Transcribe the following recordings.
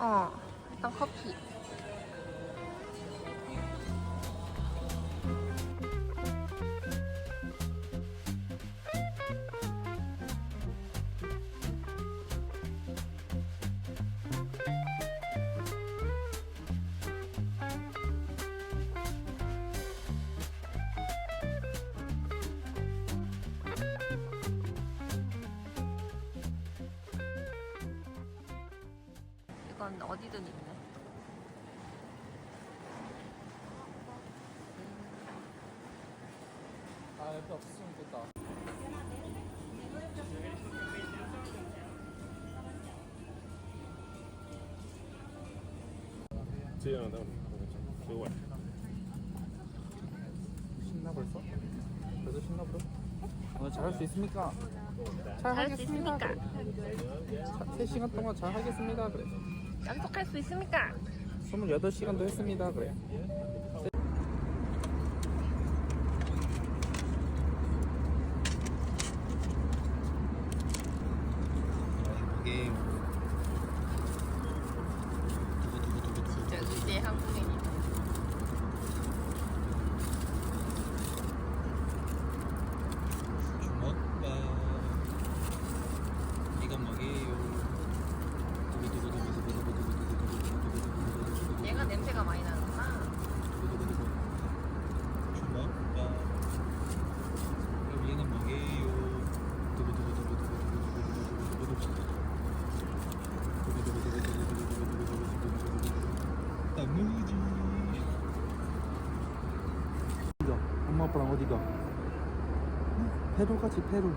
어, 건 어디든 있네. 아, 옆에 없으면 좋겠다. 제형 나 그거 신나 벌써? 벌써 신나 벌써? 오늘 잘할 수 있습니까? 잘 하겠습니다. 3시간 동안 잘 하겠습니다. 그래. 연속할 수 있습니까? 28시간도 했습니다 그래 이게 진짜 의대 한국인이다. 주먹밥 이건 뭐게요 얘가 냄새가 많이 나는구나. 주먹밥 그럼 얘는 뭐게요 나무지 어디가? 엄마 아빠랑 어디가? 페루 가지 페루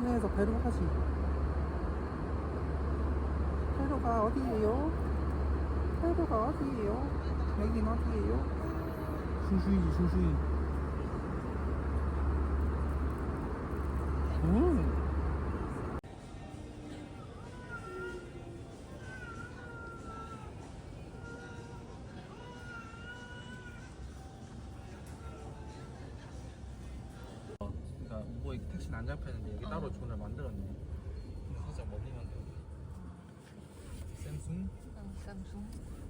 차에서 페루 가지 페루가 어디예요? 페루가 어디예요? 여긴 어디예요? 숭숭이지 숭숭이 음. 택시는 안 잡혔는데 여기 따로 존을 만들었네. 살짝 멀리만 돼 샘숭? 응, 쌈숭.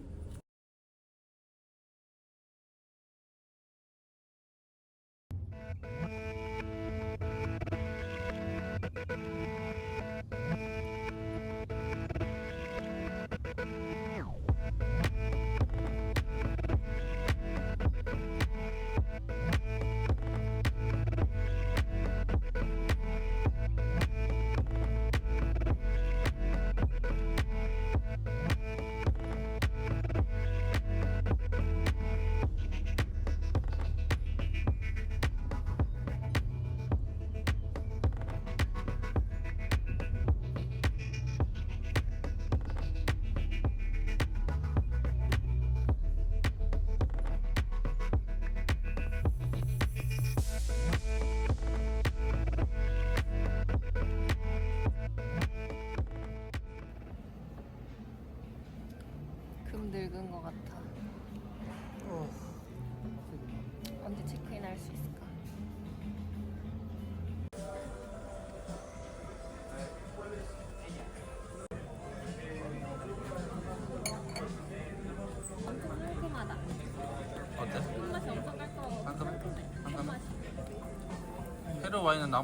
페루 와인은 나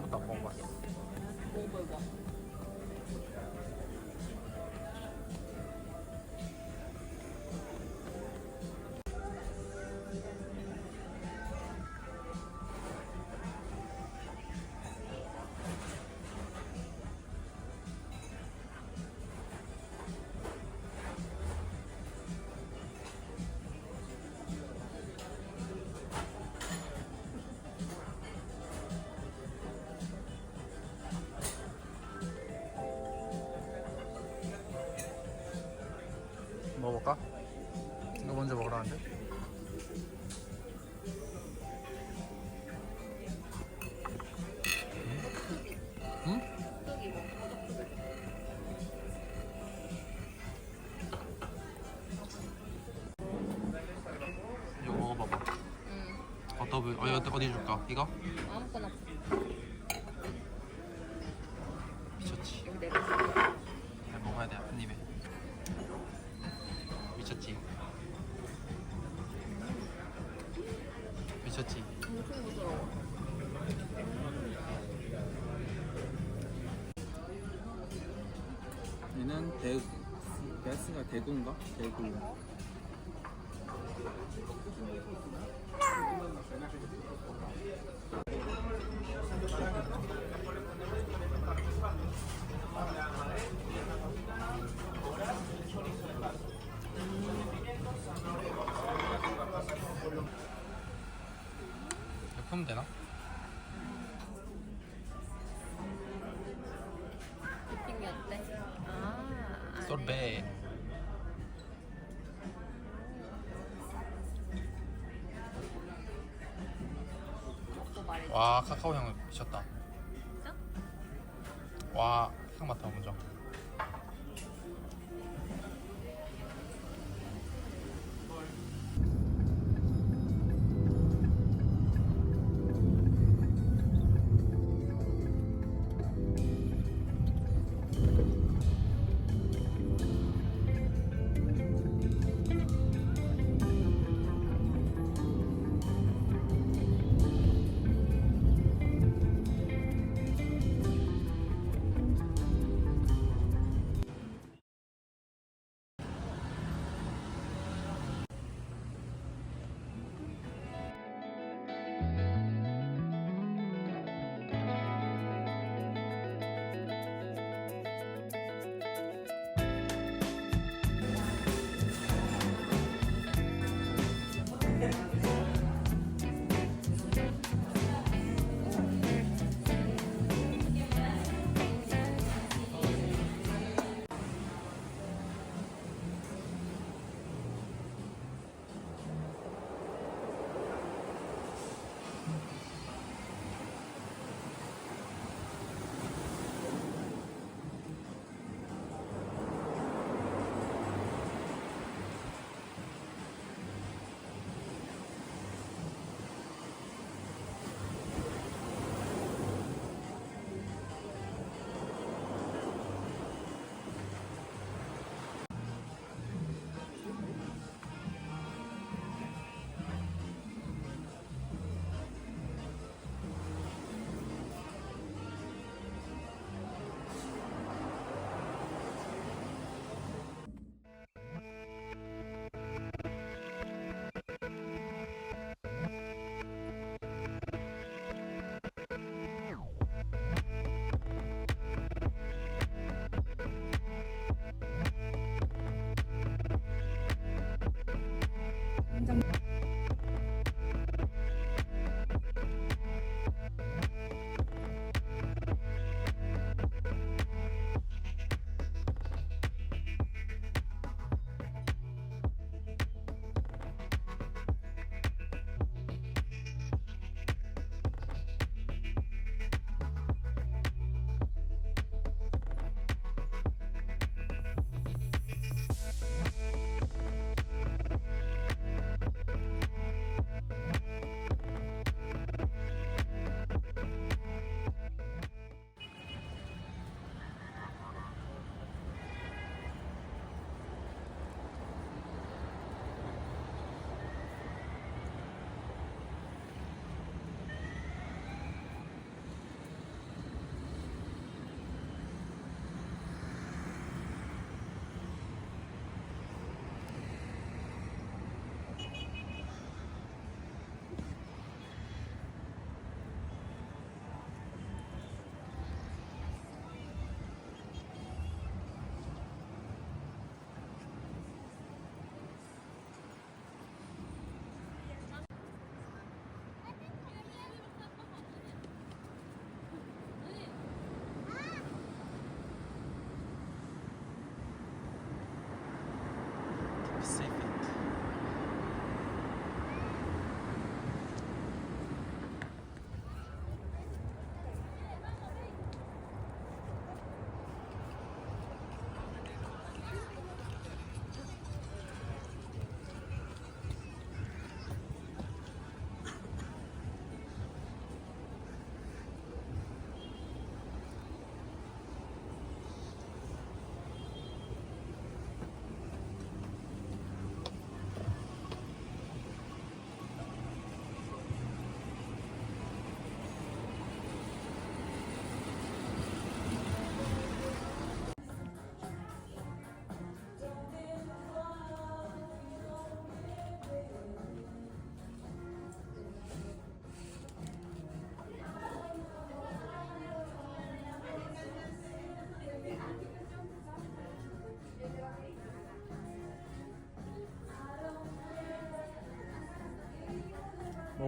어디 어디 줄까? 이거? 아무거나 미쳤지. 이거 내가 네 잘 먹어야 돼 아픈 입에. 미쳤지. 미쳤지. 얘는 대, 대스가 대구인가? 대구. 와 카카오 향 미쳤다. 와향 맡아 먼저.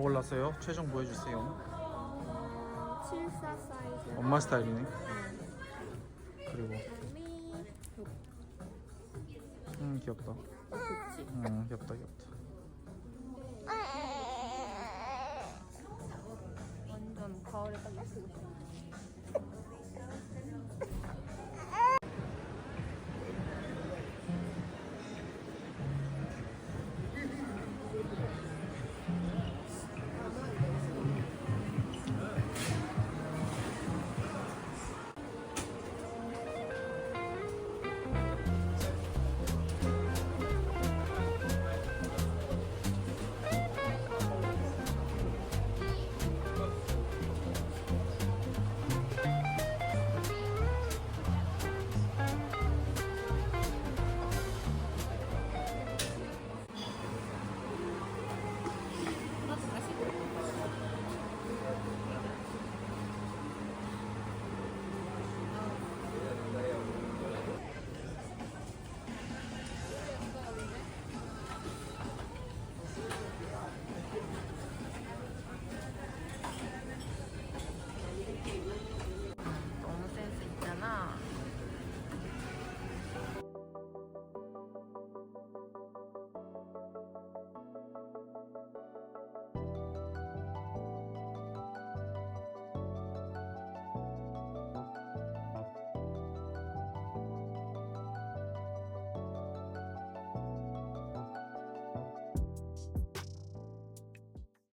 뭐 골랐어요? 최종 보여주세요. 어, 74 사이즈. 엄마 스타일이네. 그리고 음 귀엽다. 좋지. 음 귀엽다 귀엽다. 완전 가을에 딱 입고.